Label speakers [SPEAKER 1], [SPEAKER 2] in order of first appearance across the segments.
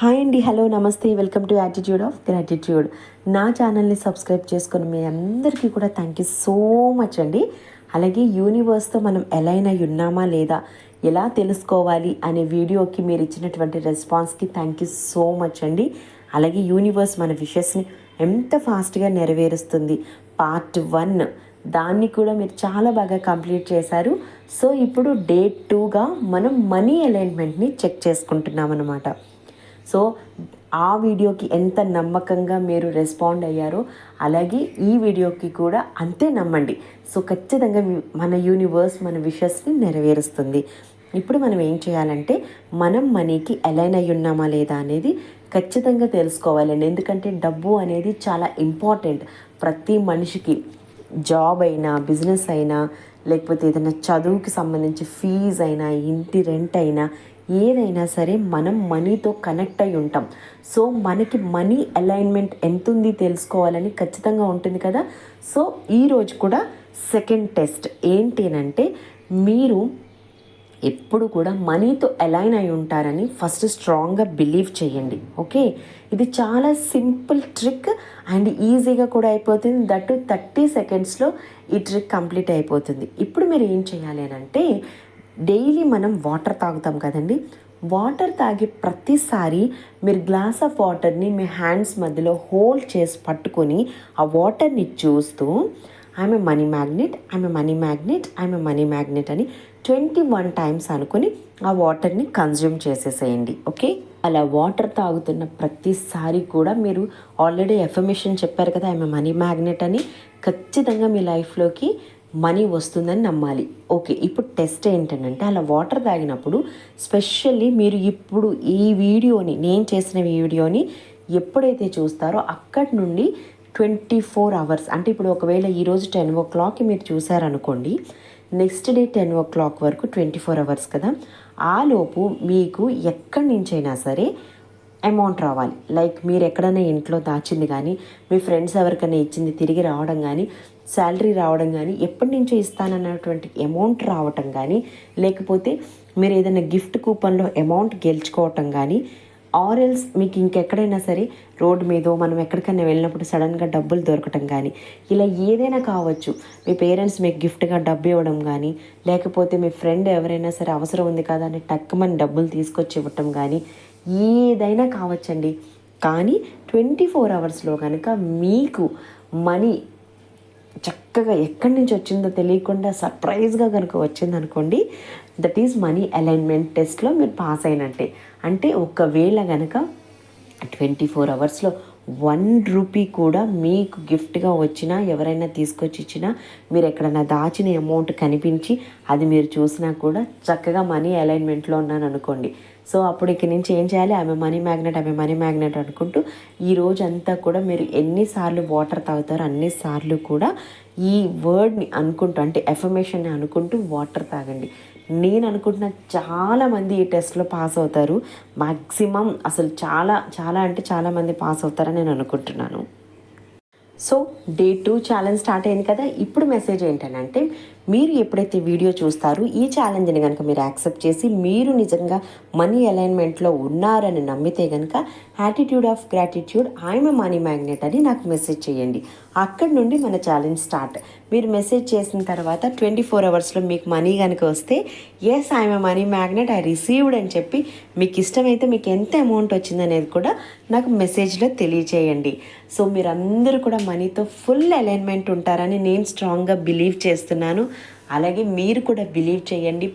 [SPEAKER 1] Hi అండి hello నమస్తే welcome to attitude of gratitude నా ఛానల్ని సబ్స్క్రైబ్ చేసుకుని మీ అందరికీ కూడా థ్యాంక్ యూ సో మచ్ అండి. అలాగే యూనివర్స్తో మనం ఎలా ఉన్నామా లేదా ఎలా తెలుసుకోవాలి అనే వీడియోకి మీరు ఇచ్చినటువంటి రెస్పాన్స్కి థ్యాంక్ యూ సో మచ్ అండి. అలాగే యూనివర్స్ మన విషెస్ని ఎంత ఫాస్ట్గా నెరవేరుస్తుంది. పార్ట్ వన్ దాన్ని కూడా మీరు చాలా బాగా కంప్లీట్ చేశారు. సో ఇప్పుడు డే టూగా మనం మనీ అలైన్మెంట్ని చెక్ చేసుకుంటున్నాం అనమాట సో ఆ వీడియోకి ఎంత నమ్మకంగా మీరు రెస్పాండ్ అయ్యారో అలాగే ఈ వీడియోకి కూడా అంతే నమ్మండి. సో ఖచ్చితంగా మన యూనివర్స్ మన విషస్ని నెరవేరుస్తుంది. ఇప్పుడు మనం ఏం చేయాలంటే మనం మనీకి అలైన్ అయి ఉన్నామా లేదా అనేది ఖచ్చితంగా తెలుసుకోవాలండి. ఎందుకంటే డబ్బు అనేది చాలా ఇంపార్టెంట్ ప్రతి మనిషికి జాబ్ అయినా బిజినెస్ అయినా లేకపోతే ఏదైనా చదువుకి సంబంధించి ఫీజ్ అయినా ఇంటి రెంట్ అయినా ఏదైనా సరే మనం మనీతో కనెక్ట్ అయి ఉంటాం. సో మనకి మనీ అలైన్మెంట్ ఎంత ఉంది తెలుసుకోవాలని ఖచ్చితంగా ఉంటుంది కదా? సో ఈరోజు కూడా సెకండ్ టెస్ట్ ఏంటి అంటే మీరు ఎప్పుడు కూడా మనీతో అలైన్ అయి ఉంటారని ఫస్ట్ స్ట్రాంగ్గా బిలీవ్ చేయండి. ఓకే? ఇది చాలా సింపుల్ ట్రిక్ అండ్ ఈజీగా కూడా అయిపోతుంది. దట్ థర్టీ సెకండ్స్లో ఈ ట్రిక్ కంప్లీట్ అయిపోతుంది. ఇప్పుడు మీరు ఏం చేయాలి అని అంటే డైలీ మనం వాటర్ తాగుతాం కదండి. వాటర్ తాగే ప్రతిసారి మీరు గ్లాస్ ఆఫ్ వాటర్ని మీ హ్యాండ్స్ మధ్యలో హోల్డ్ చేసి పట్టుకొని ఆ వాటర్ని చూస్తూ ఆమె మనీ మ్యాగ్నెట్ ఆమె మనీ మ్యాగ్నెట్ ఆమె మనీ మ్యాగ్నెట్ అని ట్వంటీ వన్ టైమ్స్ అనుకుని ఆ వాటర్ని కన్జ్యూమ్ చేసేసేయండి. ఓకే? అలా వాటర్ తాగుతున్న ప్రతిసారి కూడా మీరు ఆల్రెడీ ఎఫర్మేషన్ చెప్పారు కదా ఆమె మనీ మ్యాగ్నెట్ అని. ఖచ్చితంగా మీ లైఫ్లోకి మనీ వస్తుందని నమ్మాలి. ఓకే ఇప్పుడు టెస్ట్ ఏంటంటే అలా వాటర్ తాగినప్పుడు స్పెషల్లీ మీరు ఇప్పుడు ఈ వీడియోని నేను చేసిన వీడియోని ఎప్పుడైతే చూస్తారో అక్కడి నుండి ట్వంటీ ఫోర్ అవర్స్ అంటే ఇప్పుడు ఒకవేళ ఈరోజు టెన్ ఓ క్లాక్కి మీరు చూసారనుకోండి next day ten o'clock వరకు ట్వంటీ ఫోర్ అవర్స్ కదా ఆలోపు మీకు ఎక్కడి నుంచైనా సరే అమౌంట్ రావాలి. లైక్ మీరు ఎక్కడైనా ఇంట్లో దాచింది కానీ మీ ఫ్రెండ్స్ ఎవరికైనా ఇచ్చింది తిరిగి రావడం కానీ శాలరీ రావడం కానీ ఎప్పటి నుంచో ఇస్తానన్నటువంటి అమౌంట్ రావటం కానీ లేకపోతే మీరు ఏదైనా గిఫ్ట్ కూపన్లో అమౌంట్ గెలుచుకోవటం కానీ ఆరెల్స్ మీకు ఇంకెక్కడైనా సరే రోడ్డు మీదో మనం ఎక్కడికైనా వెళ్ళినప్పుడు సడన్గా డబ్బులు దొరకటం కానీ ఇలా ఏదైనా కావచ్చు. మీ పేరెంట్స్ మీకు గిఫ్ట్గా డబ్బు ఇవ్వడం కానీ లేకపోతే మీ ఫ్రెండ్ ఎవరైనా సరే అవసరం ఉంది కదా అని టక్కుమని డబ్బులు తీసుకొచ్చి ఇవ్వటం కానీ ఏదైనా కావచ్చండి. కానీ ట్వంటీ ఫోర్ అవర్స్లో కనుక మీకు మనీ చక్కగా ఎక్కడి నుంచి వచ్చిందో తెలియకుండా సర్ప్రైజ్గా కనుక వచ్చింది అనుకోండి దట్ ఈజ్ మనీ అలైన్మెంట్ టెస్ట్లో మీరు పాస్ అయినట్టే. అంటే ఒకవేళ కనుక ట్వంటీ ఫోర్ అవర్స్లో వన్ రూపీ కూడా మీకు గిఫ్ట్గా వచ్చినా ఎవరైనా తీసుకొచ్చి ఇచ్చినా మీరు ఎక్కడైనా దాచిన అమౌంట్ కనిపించి అది మీరు చూసినా కూడా చక్కగా మనీ అలైన్మెంట్లో ఉన్నాను అనుకోండి. సో అప్పుడు ఇక నుంచి ఏం చేయాలి? ఆమె మనీ మ్యాగ్నెట్ ఆమె మనీ మ్యాగ్నెట్ అనుకుంటూ ఈ రోజంతా కూడా మీరు ఎన్నిసార్లు వాటర్ తాగుతారో అన్నిసార్లు కూడా ఈ వర్డ్ని అనుకుంటూ అంటే ఎఫర్మేషన్ని అనుకుంటూ వాటర్ తాగండి. నేను అనుకుంటున్న చాలామంది ఈ టెస్ట్లో పాస్ అవుతారు. మ్యాక్సిమం అసలు చాలా చాలా అంటే చాలామంది పాస్ అవుతారని నేను అనుకుంటున్నాను. So day two challenge start అయింది కదా. ఇప్పుడు మెసేజ్ ఏంటంటే మీరు ఎప్పుడైతే వీడియో చూస్తారో ఈ ఛాలెంజ్ని కనుక మీరు యాక్సెప్ట్ చేసి మీరు నిజంగా మనీ అలైన్మెంట్లో ఉన్నారని నమ్మితే కనుక attitude of gratitude I'm money magnet అని నాకు మెసేజ్ చేయండి. అక్కడి నుండి మన ఛాలెంజ్ స్టార్ట్ మీరు మెసేజ్ చేసిన తర్వాత ట్వంటీ ఫోర్ అవర్స్లో మీకు మనీ కనుక వస్తే yes I'm money magnet I received అని చెప్పి మీకు ఇష్టమైతే మీకు ఎంత అమౌంట్ వచ్చిందనేది కూడా నాకు మెసేజ్లో తెలియచేయండి. సో మీరందరూ కూడా మనీతో ఫుల్ అలైన్మెంట్ ఉంటారని నేను స్ట్రాంగ్గా బిలీవ్ చేస్తున్నాను. అలాగే మీరు కూడా బిలీవ్ చేయండి.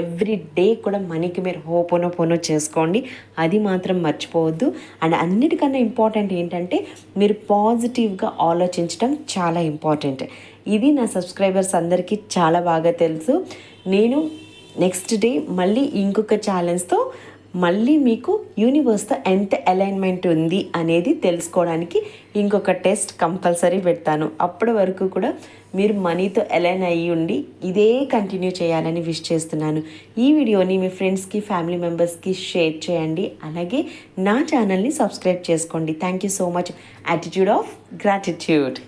[SPEAKER 1] ఎవ్రీ డే కూడా మనీకి మీరు హోపోనో పోనో చేసుకోండి. అది మాత్రం మర్చిపోవద్దు. అండ్ అన్నిటికన్నా ఇంపార్టెంట్ ఏంటంటే మీరు పాజిటివ్గా ఆలోచించడం చాలా ఇంపార్టెంట్. ఇది నా సబ్స్క్రైబర్స్ అందరికీ చాలా బాగా తెలుసు. నేను నెక్స్ట్ డే మళ్ళీ ఇంకొక ఛాలెంజ్తో మళ్ళీ మీకు యూనివర్స్తో ఎంత అలైన్మెంట్ ఉంది అనేది తెలుసుకోవడానికి ఇంకొక టెస్ట్ కంపల్సరీ పెడతాను. అప్పటి వరకు కూడా మీరు మనీతో అలైన్ అయ్యి ఉండి ఇదే కంటిన్యూ చేయాలని విష్ చేస్తున్నాను. ఈ వీడియోని మీ ఫ్రెండ్స్కి ఫ్యామిలీ మెంబర్స్కి షేర్ చేయండి. అలాగే నా ఛానల్ని సబ్స్క్రైబ్ చేసుకోండి. Thank you so much attitude of gratitude